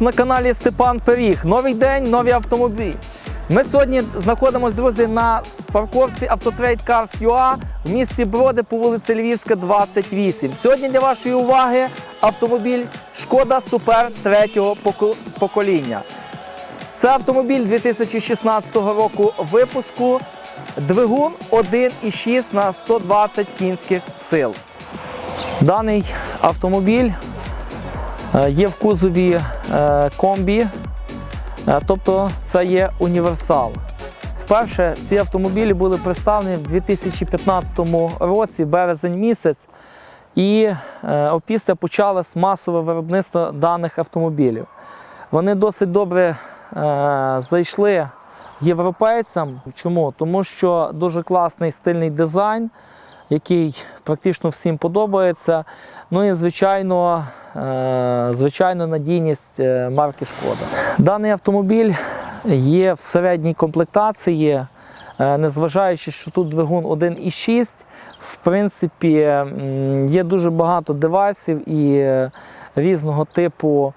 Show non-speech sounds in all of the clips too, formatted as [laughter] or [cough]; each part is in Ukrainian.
На каналі Степан Пиріг. Новий день, нові автомобілі. Ми сьогодні знаходимося, друзі, на парковці Автотрейд Cars UA в місті Броди по вулиці Львівська, 28. Сьогодні для вашої уваги автомобіль Шкода Супер третього поко- покоління. Це автомобіль 2016 року випуску. Двигун 1,6 на 120 кінських сил. Даний автомобіль Є в кузові е, комбі, е, тобто це є універсал. Вперше ці автомобілі були представлені в 2015 році, березень місяць, і е, опісля почалось масове виробництво даних автомобілів. Вони досить добре е, зайшли європейцям. Чому? Тому що дуже класний стильний дизайн, який практично всім подобається. Ну і звичайно, е, звичайно, надійність е, марки Шкода. Даний автомобіль є в середній комплектації. Е, Незважаючи, що тут двигун 1,6, в принципі, є дуже багато девайсів і різного типу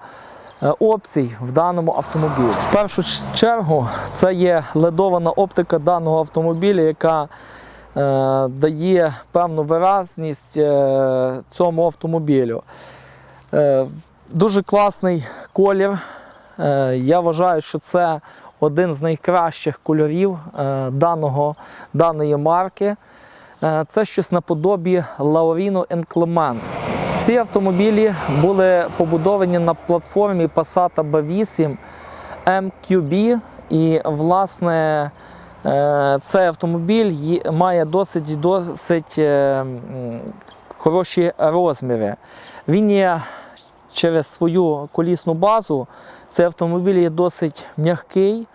опцій в даному автомобілі. В першу чергу це є ледована оптика даного автомобіля, яка дає певну виразність е, цьому автомобілю. Е, дуже класний колір. Е, я вважаю, що це один з найкращих кольорів е, даного, даної марки. Е, Це щось наподобі Laurino Inclement. Ці автомобілі були побудовані на платформі Passat B8 MQB. І, власне, е, цей автомобіль має досить, досить е, хороші розміри. Він є через свою колісну базу. Цей автомобіль є досить м'який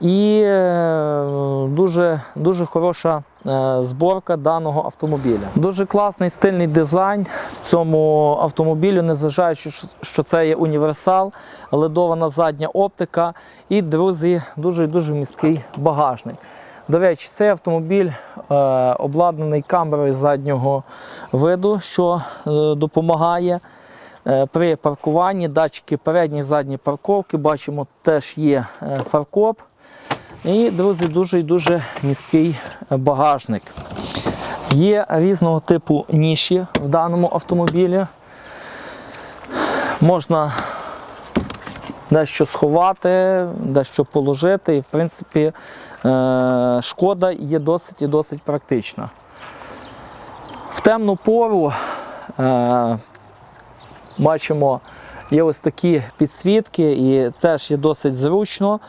і е, дуже, дуже хороша е, зборка даного автомобіля. Дуже класний стильний дизайн в цьому автомобілі, незважаючи, що- це є універсал, ледована задня оптика і, друзі, дуже дуже місткий багажник. До речі, цей автомобіль е, обладнаний камерою заднього виду, що е, допомагає е, при паркуванні. Датчики передньої задньої парковки. Бачимо, теж є е, фаркоп. І, друзі, дуже і дуже місткий багажник. Є різного типу ніші в даному автомобілі. Можна дещо сховати, дещо положити. І, в принципі, е, шкода є досить і досить практична. В темну пору е, бачимо, є ось такі підсвітки, і теж є досить зручно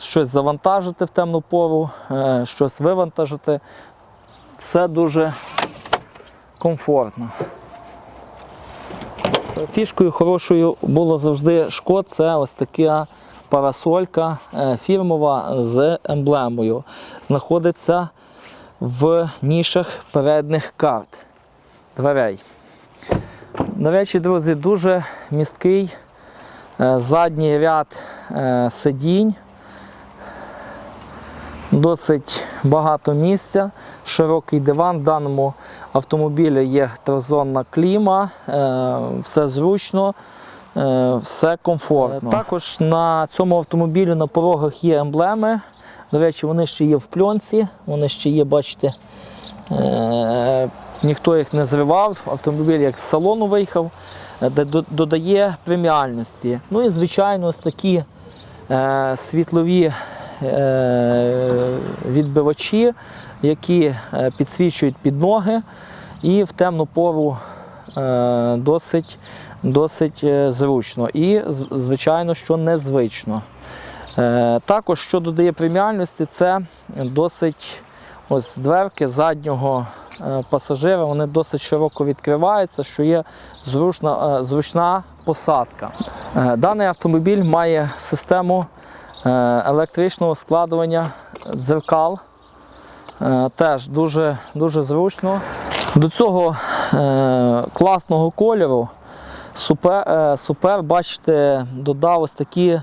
щось завантажити в темну пору, е, щось вивантажити. Все дуже комфортно. Фішкою хорошою було завжди шкод. Це ось така парасолька е, фірмова з емблемою. Знаходиться в нішах передніх карт дверей. До речі, друзі, дуже місткий е, задній ряд е, сидінь. Досить багато місця, широкий диван. В даному автомобілі є трозонна кліма, е, все зручно, е, все комфортно. Також на цьому автомобілі на порогах є емблеми. До речі, вони ще є в пленці, вони ще є, бачите, е, ніхто їх не зривав. Автомобіль як з салону виїхав, е, додає преміальності. Ну і, звичайно, ось такі е, світлові е, відбивачі, які е, підсвічують під ноги і в темну пору е, досить, досить е, зручно і, звичайно, що незвично. Е, Також, що додає преміальності, це досить ось дверки заднього е, пасажира, вони досить широко відкриваються, що є зручна, е, зручна посадка. Е, Даний автомобіль має систему електричного складування дзеркал. Теж дуже, дуже зручно. До цього класного кольору супер, супер, бачите, додав ось такі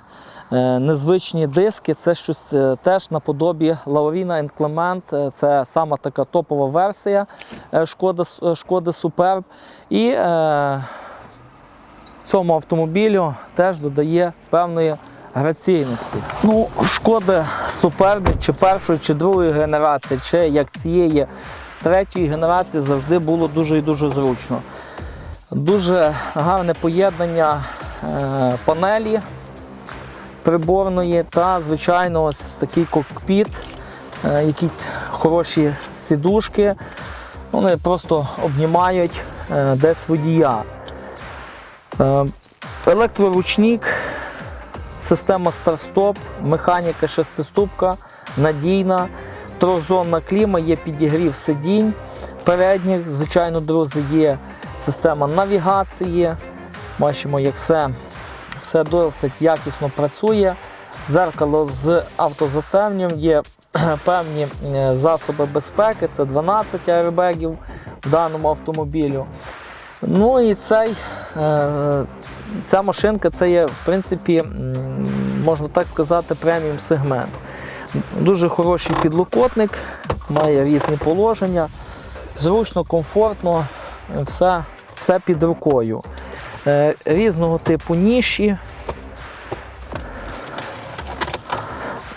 незвичні диски. Це щось е, теж наподобі Laurina Inclement. Е, Це сама така топова версія е, Шкода, е, Шкоди Superb. І е, цьому автомобілю теж додає певної граційності. Ну, в шкоди суперби чи першої, чи другої генерації, чи як цієї третьої генерації завжди було дуже і дуже зручно. Дуже гарне поєднання е, панелі приборної та, звичайно, ось такий кокпіт, е, які хороші сідушки. Вони просто обнімають е, десь водія. Е, Електроручник, система старт-стоп, механіка шестиступка, надійна, трьохзонна кліма, є підігрів сидінь передніх. Звичайно, друзі, є система навігації. Бачимо, як все, все досить якісно працює. Дзеркало з автозатемненням, є [clears throat] певні е, засоби безпеки, це 12 аербегів в даному автомобілю. Ну і цей, е, ця машинка це є, в принципі, можна так сказати, преміум сегмент. Дуже хороший підлокотник, має різні положення, зручно, комфортно, е, все, все під рукою. Е, Різного типу ніші.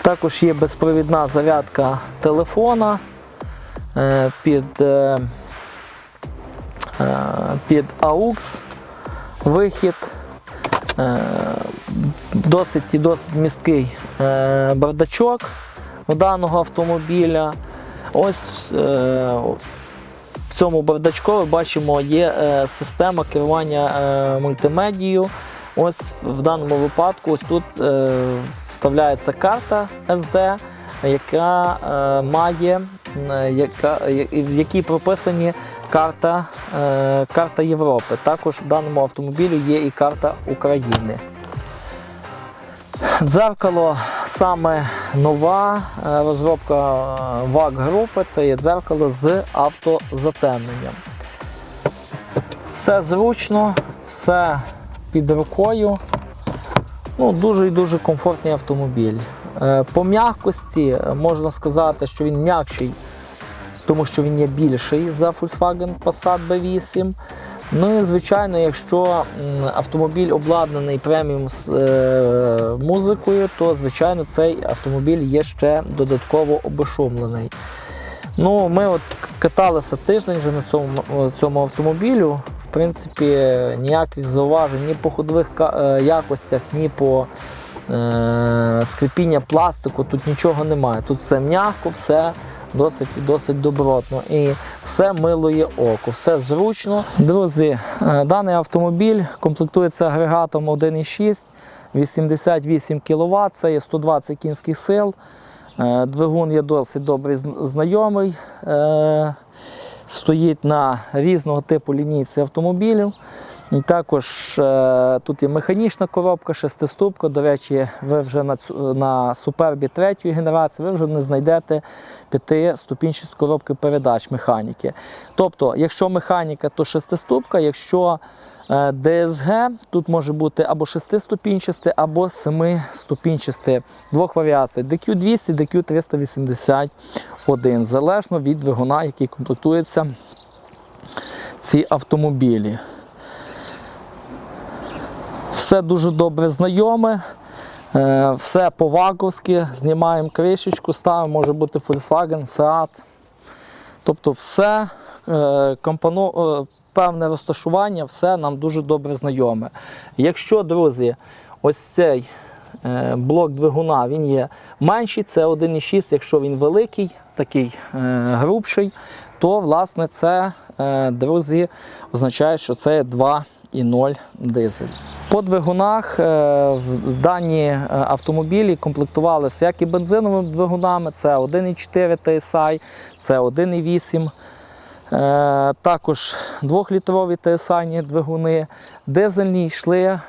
Також є безпровідна зарядка телефона е, під, е, під AUX вихід. Досить і досить місткий бардачок у даного автомобіля. Ось в цьому бардачку ми бачимо є е, система керування е, мультимедією. Ось в даному випадку ось тут е, вставляється карта SD, яка має, яка, в якій прописані карта, карта Європи. Також в даному автомобілі є і карта України. Дзеркало саме нова е, розробка ВАК групи це є дзеркало з автозатемненням. Все зручно, все під рукою. Ну, дуже і дуже комфортний автомобіль. Е, По м'якості е, можна сказати, що він м'якший, тому що він є більший за Volkswagen Passat B8. Ну і звичайно, якщо автомобіль обладнаний преміум з е, музикою, то звичайно цей автомобіль є ще додатково обешумлений. Ну, ми от каталися тиждень вже на цьому, цьому автомобілю. В принципі, ніяких зауважень ні по ходових е, якостях, ні по е, скрипіння пластику, тут нічого немає. Тут все м'яко, все досить досить добротно. І все милує око, все зручно. Друзі, е, даний автомобіль комплектується агрегатом 1,6, 88 кВт, це є 120 кінських сил. Е, Двигун є досить добре знайомий. Е, Стоїть на різного типу лінійці автомобілів. І також е, тут є механічна коробка, шестиступка. До речі, ви вже на, на супербі третьої генерації ви вже не знайдете п'ятиступінчасті коробки передач механіки. Тобто, якщо механіка, то шестиступка, якщо е, DSG, тут може бути або шестиступінчасте, або семиступінчасте. Двох варіацій DQ200, DQ381, залежно від двигуна, який комплектується ці автомобілі. Все дуже добре знайоме, е, все по-ваговськи, знімаємо кришечку, ставимо, може бути Volkswagen, Seat. Тобто все е, компоно, е, певне розташування, все нам дуже добре знайоме. Якщо, друзі, ось цей блок двигуна він є менший, це 1,6, якщо він великий, такий грубший, то власне це, друзі, означає, що це 2,0 дизель. По двигунах е, дані е, автомобілі комплектувалися як і бензиновими двигунами, це 1,4 TSI, це 1,8. Е, Також 2-літрові TSI двигуни. Дизельні йшли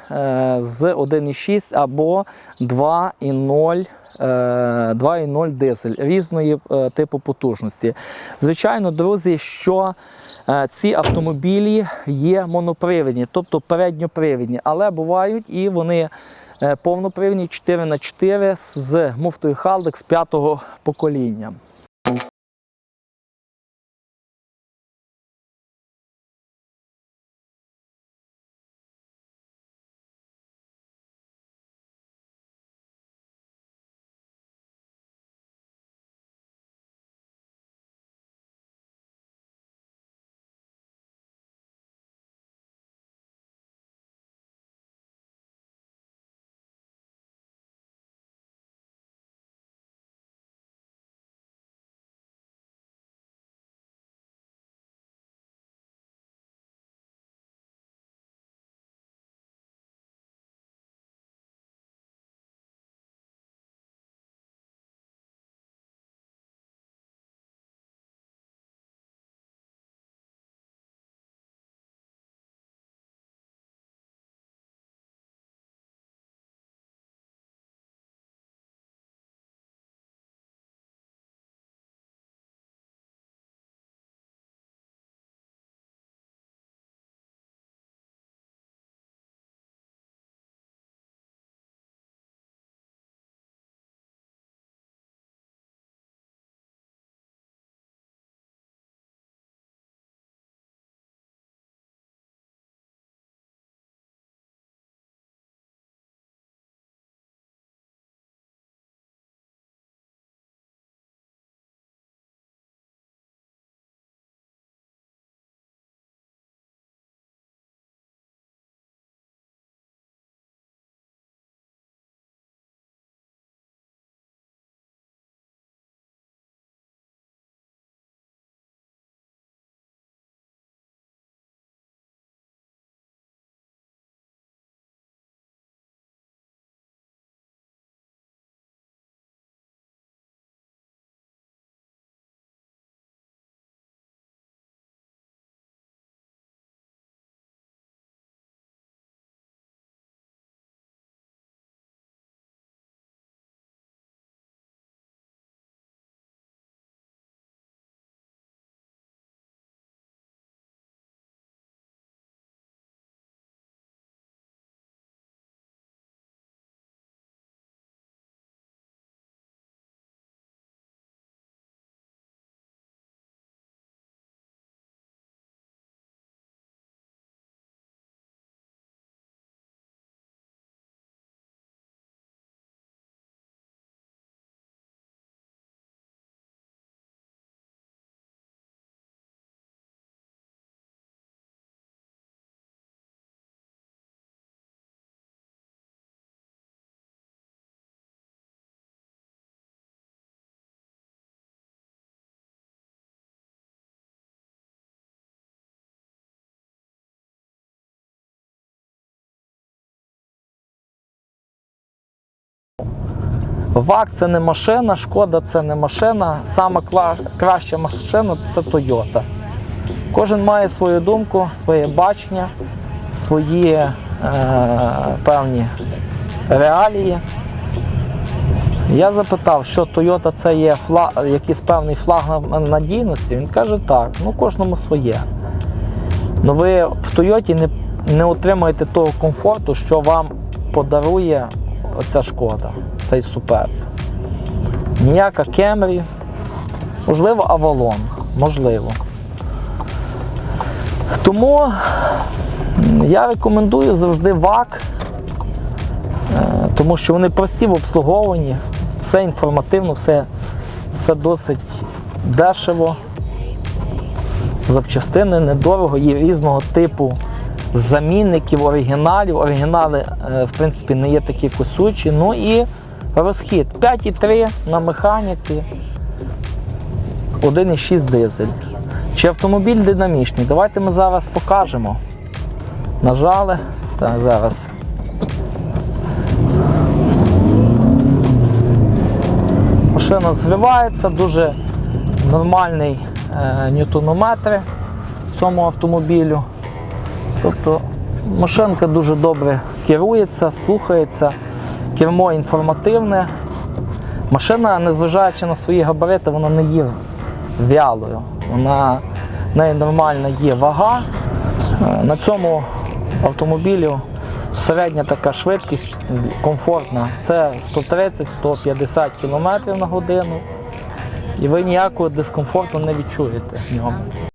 з 1,6 або 2,0 е, 2,0 дизель різної е, типу потужності. Звичайно, друзі, що е, ці автомобілі є монопривідні, тобто передньопривідні, але бувають і вони е, повнопривідні 4х4 з муфтою Haldex 5 покоління. ВАК це не машина, шкода це не машина. Сама краща машина це Toyota. Кожен має свою думку, своє бачення, свої е, певні реалії. Я запитав, що Toyota це є фла... якийсь певний флаг надійності. Він каже, так, ну кожному своє. Ну ви в Тойоті не, не отримаєте того комфорту, що вам подарує оця шкода, цей суперб. Ніяка Camry, можливо, Avalon, можливо. Тому я рекомендую завжди ВАК, е, тому що вони прості в обслуговуванні, все інформативно, все, все досить дешево запчастини недорого, є різного типу замінників, оригіналів. Оригінали, е, в принципі, не є такі косючі. Ну і розхід 5,3 на механіці, 1,6 дизель. Чи автомобіль динамічний? Давайте ми зараз покажемо. Нажали. Так, зараз. Машина зривається, дуже нормальний е, ньютонометри в цьому автомобілю. Тобто машинка дуже добре керується, слухається, кермо інформативне. Машина, незважаючи на свої габарити, вона не є вялою. Вона в неї нормальна є вага. Е, На цьому автомобілі середня така швидкість комфортна. Це 130-150 км на годину. І ви ніякого дискомфорту не відчуєте в ньому.